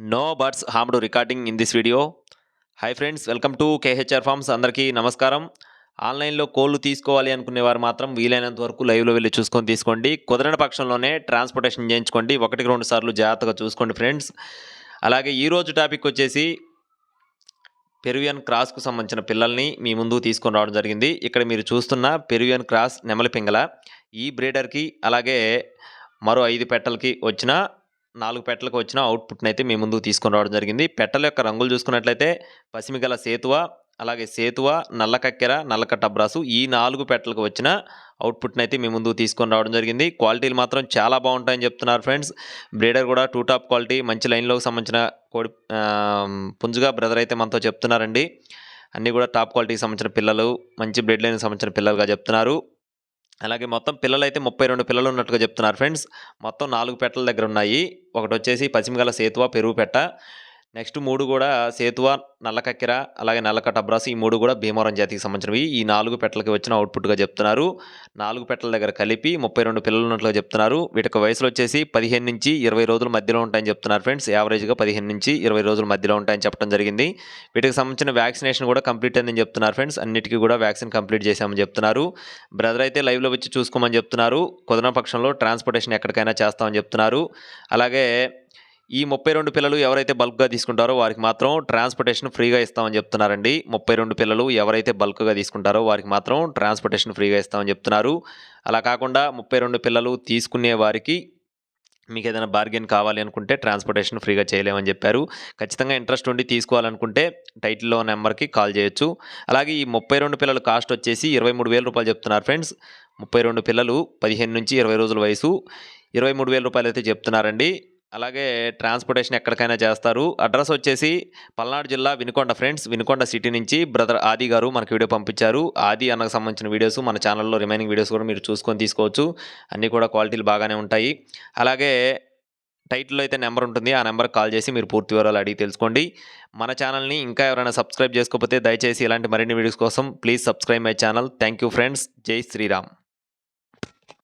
No birds harmed recording in this video hi friends welcome to KHR farms అందరికీ నమస్కారం. ఆన్లైన్లో కోళ్ళు తీసుకోవాలి అనుకునే వారు మాత్రం వీలైనంత వరకు లైవ్లో వెళ్ళి చూసుకొని తీసుకోండి. కుదరని పక్షంలోనే ట్రాన్స్పోర్టేషన్ చేయించుకోండి. ఒకటికి రెండు సార్లు జాగ్రత్తగా చూసుకోండి ఫ్రెండ్స్ అలాగే ఈరోజు టాపిక్ వచ్చేసి పెరువియన్ క్రాస్కు సంబంధించిన పిల్లల్ని మీ ముందు తీసుకొని రావడం జరిగింది. ఇక్కడ మీరు చూస్తున్న పెరువియన్ క్రాస్ నెమలి పింగల ఈ బ్రీడర్కి అలాగే మరో ఐదు పెట్టలకి వచ్చిన నాలుగు పెట్టలకు వచ్చిన అవుట్పుట్ని అయితే మీ ముందుకు తీసుకొని రావడం జరిగింది. పెట్టల యొక్క రంగులు చూసుకున్నట్లయితే పసిమిగల సేతువ అలాగే సేతువ నల్లకక్కెర నల్లకట్టబ్రాసు ఈ నాలుగు పెట్టలకు వచ్చిన అవుట్పుట్ని అయితే మీ ముందుకు తీసుకొని రావడం జరిగింది. క్వాలిటీలు మాత్రం చాలా బాగుంటాయని చెప్తున్నారు ఫ్రెండ్స్. బ్రీడర్ కూడా టూ టాప్ క్వాలిటీ మంచి లైన్లోకి సంబంధించిన కోడి పుంజుగా బ్రదర్ అయితే మనతో చెప్తున్నారండి. అన్నీ కూడా టాప్ క్వాలిటీకి సంబంధించిన పిల్లలు మంచి బ్రెడ్ లైన్కి సంబంధించిన పిల్లలుగా చెప్తున్నారు. అలాగే మొత్తం పిల్లలు అయితే ముప్పై రెండు పిల్లలు ఉన్నట్టుగా చెప్తున్నారు ఫ్రెండ్స్. మొత్తం నాలుగు పెట్టల దగ్గర ఉన్నాయి. ఒకటి వచ్చేసి పశ్చిమగల సేతువ పెరుగు పెట్ట. నెక్స్ట్ మూడు కూడా సేతువ నల్ల కక్కెర అలాగే నల్ల కట్టబ్రాసు ఈ మూడు కూడా భీమవరం జాతికి సంబంధించినవి. ఈ నాలుగు పెట్టలకి వచ్చిన అవుట్పుట్గా చెప్తున్నారు. నాలుగు పెట్టల దగ్గర కలిపి ముప్పై రెండు పిల్లలు ఉన్నట్లుగా చెప్తున్నారు. వీటికి వయసులు వచ్చేసి పదిహేను నుంచి ఇరవై రోజుల మధ్యలో ఉంటాయని చెప్తున్నారు ఫ్రెండ్స్ యావరేజ్గా పదిహేను నుంచి ఇరవై రోజుల మధ్యలో ఉంటాయని చెప్పడం జరిగింది. వీటికి సంబంధించిన వ్యాక్సినేషన్ కూడా కంప్లీట్ అయిందని చెప్తున్నారు ఫ్రెండ్స్ అన్నిటికీ కూడా వ్యాక్సిన్ కంప్లీట్ చేశామని చెప్తున్నారు. బ్రదర్ అయితే లైవ్లో వచ్చి చూసుకోమని చెప్తున్నారు. కుదరని పక్షంలో ట్రాన్స్పోర్టేషన్ ఎక్కడికైనా చేస్తామని చెప్తున్నారు. అలాగే ఈ ముప్పై రెండు పిల్లలు ఎవరైతే బల్క్గా తీసుకుంటారో వారికి మాత్రం ట్రాన్స్పోర్టేషన్ ఫ్రీగా ఇస్తామని చెప్తున్నారండి. ముప్పై రెండు పిల్లలు ఎవరైతే బల్క్గా తీసుకుంటారో వారికి మాత్రం ట్రాన్స్పోర్టేషన్ ఫ్రీగా ఇస్తామని చెప్తున్నారు. అలా కాకుండా ముప్పై రెండు పిల్లలు తీసుకునే వారికి మీకు ఏదైనా బార్గెన్ కావాలి అనుకుంటే ట్రాన్స్పోర్టేషన్ ఫ్రీగా చేయలేమని చెప్పారు. ఖచ్చితంగా ఇంట్రెస్ట్ ఉండి తీసుకోవాలనుకుంటే టైటిల్లో నెంబర్కి కాల్ చేయొచ్చు. అలాగే ఈ ముప్పై రెండు పిల్లల కాస్ట్ వచ్చేసి ఇరవై మూడు వేల రూపాయలు చెప్తున్నారు ఫ్రెండ్స్ ముప్పై రెండు పిల్లలు పదిహేను నుంచి ఇరవై రోజుల వయసు. ఇరవై మూడు వేల రూపాయలు అయితే చెప్తున్నారండి. అలాగే ట్రాన్స్పోర్టేషన్ ఎక్కడికైనా చేస్తారు. అడ్రస్ వచ్చేసి పల్నాడు జిల్లా వినుకొండ ఫ్రెండ్స్ వినుకొండ సిటీ నుంచి బ్రదర్ ఆది గారు మనకు వీడియో పంపించారు. ఆది అన్నకు సంబంధించిన వీడియోస్ మన ఛానల్లో రిమైనింగ్ వీడియోస్ కూడా మీరు చూసుకొని తీసుకోవచ్చు. అన్నీ కూడా క్వాలిటీలు బాగానే ఉంటాయి. అలాగే టైటిల్లో అయితే నెంబర్ ఉంటుంది. ఆ నెంబర్కి కాల్ చేసి మీరు పూర్తి వివరాలు అడిగి తెలుసుకోండి. మన ఛానల్ని ఇంకా ఎవరైనా సబ్స్క్రైబ్ చేసుకోకపోతే దయచేసి ఇలాంటి మరిన్ని వీడియోస్ కోసం please subscribe my channel. Thank you friends. Jai Shriram.